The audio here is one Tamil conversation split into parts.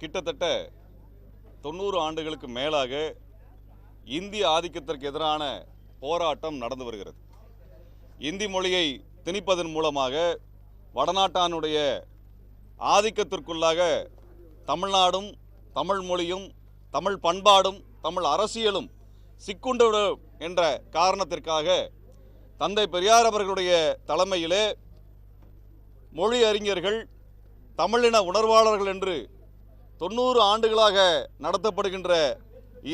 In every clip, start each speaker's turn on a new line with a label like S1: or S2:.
S1: கிட்டத்தட்ட தொண்ணூறு ஆண்டுகளுக்கு மேலாக இந்திய ஆதிக்கத்திற்கு எதிரான போராட்டம் நடந்து வருகிறது. இந்தி மொழியை திணிப்பதன் மூலமாக வடநாட்டானுடைய ஆதிக்கத்திற்குள்ளாக தமிழ்நாடும் தமிழ் மொழியும் தமிழ் பண்பாடும் தமிழ் அரசியலும் சிக்குண்டு என்ற காரணத்திற்காக தந்தை பெரியார் அவர்களுடைய தலைமையிலே மொழி அறிஞர்கள் தமிழின உணர்வாளர்கள் என்று தொண்ணூறு ஆண்டுகளாக நடத்தப்படுகின்ற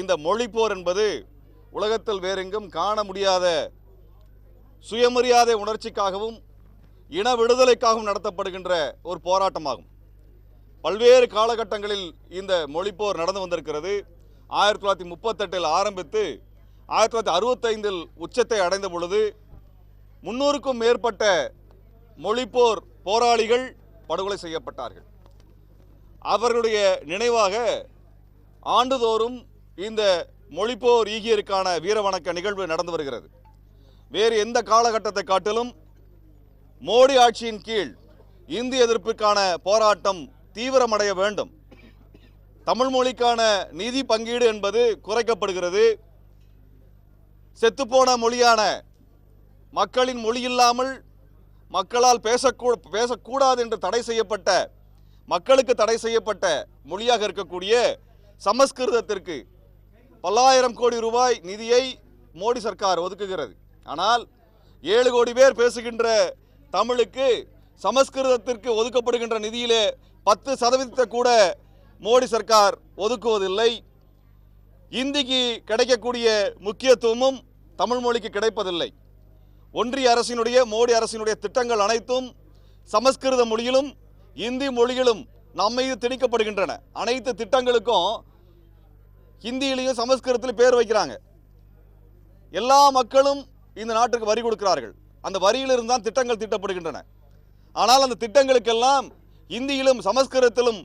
S1: இந்த மொழிப்போர் என்பது உலகத்தில் வேறெங்கும் காண முடியாத சுயமரியாதை உணர்ச்சிக்காகவும் இன விடுதலைக்காகவும் நடத்தப்படுகின்ற ஒரு போராட்டமாகும். பல்வேறு காலகட்டங்களில் இந்த மொழிப்போர் நடந்து வந்திருக்கிறது. ஆயிரத்தி தொள்ளாயிரத்தி முப்பத்தெட்டில் ஆரம்பித்து ஆயிரத்தி தொள்ளாயிரத்தி அறுபத்தைந்தில் உச்சத்தை அடைந்த பொழுது முன்னூறுக்கும் மேற்பட்ட மொழிப்போர் போராளிகள் படுகொலை செய்யப்பட்டார்கள். அவர்களுடைய நினைவாக ஆண்டுதோறும் இந்த மொழிப்போர் ஈகியருக்கான வீரவணக்க நிகழ்வு நடந்து வருகிறது. வேறு எந்த காலகட்டத்தை காட்டிலும் மோடி ஆட்சியின் கீழ் இந்தி எதிர்ப்புக்கான போராட்டம் தீவிரமடைய வேண்டும். தமிழ் மொழிக்கான நிதி பங்கீடு என்பது குறைக்கப்படுகிறது. செத்துப்போன மொழியான மக்களின் மொழி இல்லாமல் மக்களால் பேசக்கூ பேசக்கூடாது என்று தடை செய்யப்பட்ட மக்களுக்கு தடை செய்யப்பட்ட மொழியாக இருக்கக்கூடிய சமஸ்கிருதத்திற்கு பல்லாயிரம் கோடி ரூபாய் நிதியை மோடி சர்க்கார் ஒதுக்குகிறது. ஆனால் ஏழு கோடி பேர் பேசுகின்ற தமிழுக்கு சமஸ்கிருதத்திற்கு ஒதுக்கப்படுகின்ற நிதியிலே பத்து சதவீதத்தை கூட மோடி சர்க்கார் ஒதுக்குவதில்லை. இந்திக்கு கிடைக்கக்கூடிய முக்கியத்துவமும் தமிழ் மொழிக்கு கிடைப்பதில்லை. ஒன்றிய அரசினுடைய மோடி அரசினுடைய திட்டங்கள் அனைத்தும் சமஸ்கிருத மொழியிலும் இந்தி மொழிகளும் நம்ம மீது திணிக்கப்படுகின்றன. அனைத்து திட்டங்களுக்கும் ஹிந்தியிலையும் சமஸ்கிருதத்திலையும் பேர் வைக்கிறாங்க. எல்லா மக்களும் இந்த நாட்டுக்கு வரி கொடுக்கிறார்கள். அந்த வரியிலிருந்து தான் திட்டங்கள் திட்டப்படுகின்றன. ஆனால் அந்த திட்டங்களுக்கெல்லாம் இந்தியிலும் சமஸ்கிருதத்திலும்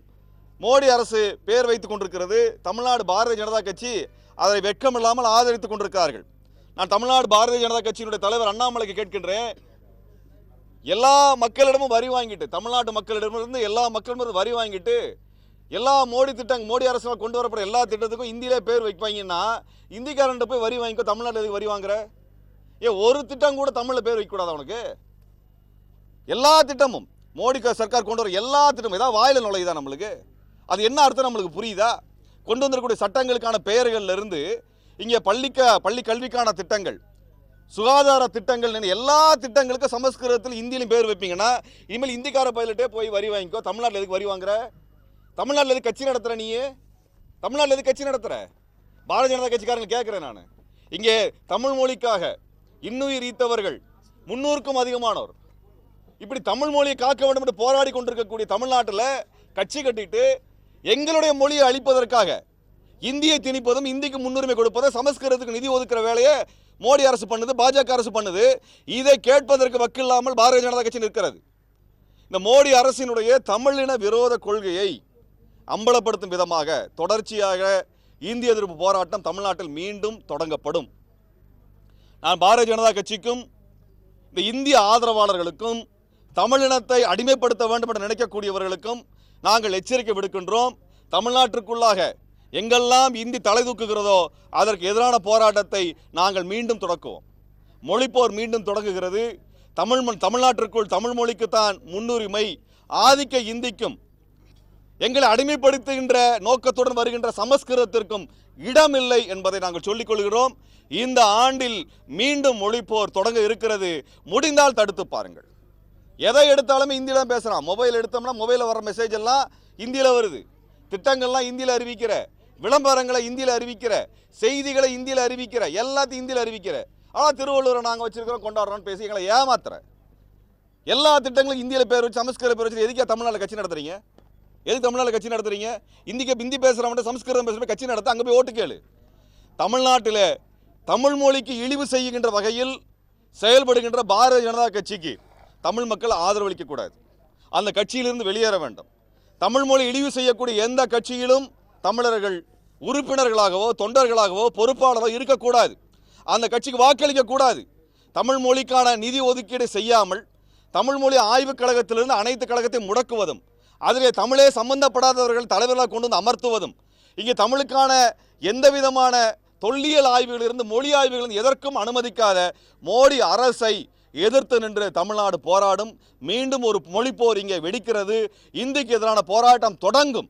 S1: மோடி அரசு பேர் வைத்து கொண்டிருக்கிறது. தமிழ்நாடு பாரதிய ஜனதா கட்சி அதை வெட்கமில்லாமல் ஆதரித்துக் கொண்டிருக்கிறார்கள். நான் தமிழ்நாடு பாரதிய ஜனதா கட்சியினுடைய தலைவர் அண்ணாமலைக்கு கேட்கின்றேன். எல்லா மக்களிடமும் வரி வாங்கிட்டு தமிழ்நாட்டு மக்களிடமிருந்து எல்லா மக்களிடமிருந்து வரி வாங்கிட்டு எல்லா மோடி திட்டம் மோடி அரசால் கொண்டு வரப்படுற எல்லா திட்டத்துக்கும் இந்தியிலே பேர் வைப்பாங்கன்னா இந்திக்காரன்ட்ட போய் வரி வாங்கிக்கோ தமிழ்நாட்டில் எதுக்கு வரி வாங்குற? ஏ ஒரு திட்டம் கூட தமிழில் பேர் வைக்கக்கூடாது அவனுக்கு எல்லா திட்டமும் மோடி சர்க்கார் கொண்டு வர எல்லா திட்டமும் ஏதாவது வாயில் நுழையுதா நம்மளுக்கு? அது என்ன அர்த்தம் நம்மளுக்கு புரியுதா? கொண்டு வந்திருக்கக்கூடிய சட்டங்களுக்கான பெயர்கள்லேருந்து இங்கே பள்ளிக்க பள்ளி கல்விக்கான திட்டங்கள் சுகாதார திட்டங்கள் எல்லா திட்டங்களுக்கும் சமஸ்கிருதத்தில் இந்தியிலும் பேர் வைப்பீங்கன்னா இனிமேல் இந்திக்கார பயிலிட்டே போய் வரி வாங்கிக்கோ. தமிழ்நாட்டில் எதுக்கு வரி வாங்குற? தமிழ்நாட்டில் எதுக்கு கட்சி நடத்துகிற நீ? தமிழ்நாட்டில் எதுக்கு கட்சி நடத்துகிற பாரதிய ஜனதா கட்சிக்காரங்க கேட்குறேன் நான். இங்கே தமிழ் மொழிக்காக இன்னுயிர் ஈத்தவர்கள் முன்னூறுக்கும் அதிகமானோர். இப்படி தமிழ் மொழியை காக்க வேண்டும் என்று போராடி கொண்டிருக்கக்கூடிய தமிழ்நாட்டில் கட்சி கட்டிட்டு எங்களுடைய மொழியை அழிப்பதற்காக இந்தியை திணிப்பதும் இந்திக்கு முன்னுரிமை கொடுப்பதும் சமஸ்கிருதத்துக்கு நிதி ஒதுக்கிற வேலையை மோடி அரசு பண்ணுது பாஜக அரசு பண்ணுது. இதை கேட்பதற்கு வக்கில்லாமல் பாரதிய ஜனதா கட்சி நிற்கிறது. இந்த மோடி அரசினுடைய தமிழின விரோத கொள்கையை அம்பலப்படுத்தும் விதமாக தொடர்ச்சியாக இந்திய எதிர்ப்பு போராட்டம் தமிழ்நாட்டில் மீண்டும் தொடங்கப்படும். நான் பாரதிய ஜனதா கட்சிக்கும் இந்த இந்திய ஆதரவாளர்களுக்கும் தமிழினத்தை அடிமைப்படுத்த வேண்டும் என்று நினைக்கக்கூடியவர்களுக்கும் நாங்கள் எச்சரிக்கை விடுக்கின்றோம். தமிழ்நாட்டிற்குள்ளாக எங்கெல்லாம் இந்தி தலை தூக்குகிறதோ அதற்கு எதிரான போராட்டத்தை நாங்கள் மீண்டும் தொடக்குவோம். மொழிப்போர் மீண்டும் தொடங்குகிறது. தமிழ் மண் தமிழ்நாட்டிற்குள் தமிழ் மொழிக்குத்தான் முன்னுரிமை ஆதிக்க இந்திக்கும். எங்களை அடிமைப்படுத்துகின்ற நோக்கத்துடன் வருகின்ற சமஸ்கிருதத்திற்கும் இடமில்லை என்பதை நாங்கள் சொல்லிக் கொள்கிறோம். இந்த ஆண்டில் மீண்டும் மொழிப்போர் தொடங்க இருக்கிறது. முடிந்தால் தடுத்து பாருங்கள். எதை எடுத்தாலுமே இந்தியில பேசுகிறான் மொபைல் எடுத்தோம்னா மொபைலில் வர மெசேஜ் எல்லாம் இந்தியில் வருது. திட்டங்கள்லாம் இந்தியில் அறிவிக்கிற விளம்பரங்களை இந்தியில் அறிவிக்கிற செய்திகளை இந்தியில் அறிவிக்கிற எல்லாத்தையும் இந்தியில் அறிவிக்கிற. ஆனால் திருவள்ளுவரை நாங்கள் வச்சிருக்கிறோம் கொண்டாடுறோம்னு பேசி எங்களை ஏமாத்துற. எல்லா திட்டங்களும் இந்தியில் பேர் வச்சு சமஸ்கிருத பேர் வச்சு எதுக்கே தமிழ்நாட்டில் கட்சி நடத்துறீங்க? எதுக்கு தமிழ்நாட்டில் கட்சி நடத்துறீங்க? இந்திக்கு ஹிந்தி பேசுகிறவன் சமஸ்கிருதம் பேசுகிற கட்சி நடத்த அங்கே போய் ஓட்டு கேளு. தமிழ்நாட்டில் தமிழ் மொழிக்கு இழிவு செய்கின்ற வகையில் செயல்படுகின்ற பாரதிய ஜனதா கட்சிக்கு தமிழ் மக்கள் ஆதரவளிக்கக்கூடாது. அந்த கட்சியிலிருந்து வெளியேற வேண்டும். தமிழ் மொழி இழிவு செய்யக்கூடிய எந்த கட்சியிலும் தமிழர்கள் உறுப்பினர்களாகவோ தொண்டர்களாகவோ பொறுப்பாளரோ இருக்கக்கூடாது. அந்த கட்சிக்கு வாக்களிக்க கூடாது தமிழ் மொழிக்கான நிதி ஒதுக்கீடு செய்யாமல் தமிழ் மொழி ஆய்வுக் கழகத்திலிருந்து அனைத்து கழகத்தையும் முடக்குவதும் அதிலே தமிழே சம்பந்தப்படாதவர்கள் தலைவர்களாக கொண்டு வந்து அமர்த்துவதும் இங்கே தமிழுக்கான எந்த விதமான தொல்லியல் ஆய்வுகளிலிருந்து மொழி ஆய்வுகளிலிருந்து எதற்கும் அனுமதிக்காத மோடி அரசை எதிர்த்து நின்று தமிழ்நாடு போராடும் மீண்டும் ஒரு மொழிப்போர் இங்கே வெடிக்கிறது. இந்திக்கு எதிரான போராட்டம் தொடங்கும்.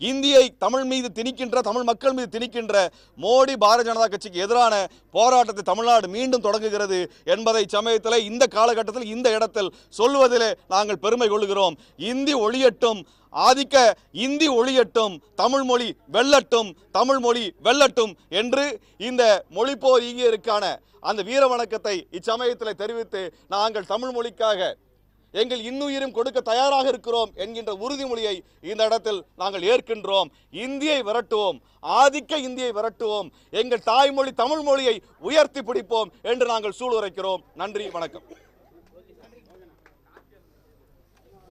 S1: இந்தியை தமிழ் மீது திணிக்கின்ற தமிழ் மக்கள் மீது திணிக்கின்ற மோடி பாரதிய ஜனதா கட்சிக்கு எதிரான போராட்டத்தை தமிழ்நாடு மீண்டும் தொடங்குகிறது என்பதை சமயத்தில் இந்த காலகட்டத்தில் இந்த இடத்தில் சொல்வதிலே நாங்கள் பெருமை கொள்கிறோம். இந்தி ஒளியட்டும் ஆதிக்க இந்தி ஒளியட்டும் தமிழ் மொழி வெல்லட்டும் தமிழ் மொழி வெல்லட்டும் என்று இந்த மொழிப்போர் ஈகியருக்கான அந்த வீர வணக்கத்தை இச்சமயத்தில் தெரிவித்து நாங்கள் தமிழ் மொழிக்காக எங்கள் இன்னுயிரும் கொடுக்க தயாராக இருக்கிறோம் என்கின்ற உறுதிமொழியை இந்த இடத்தில் நாங்கள் ஏற்கின்றோம். இந்தியை விரட்டுவோம். ஆதிக்க இந்தியை விரட்டுவோம். எங்கள் தாய்மொழி தமிழ் மொழியை உயர்த்தி பிடிப்போம் என்று நாங்கள் சூளுரைக்கிறோம். நன்றி வணக்கம்.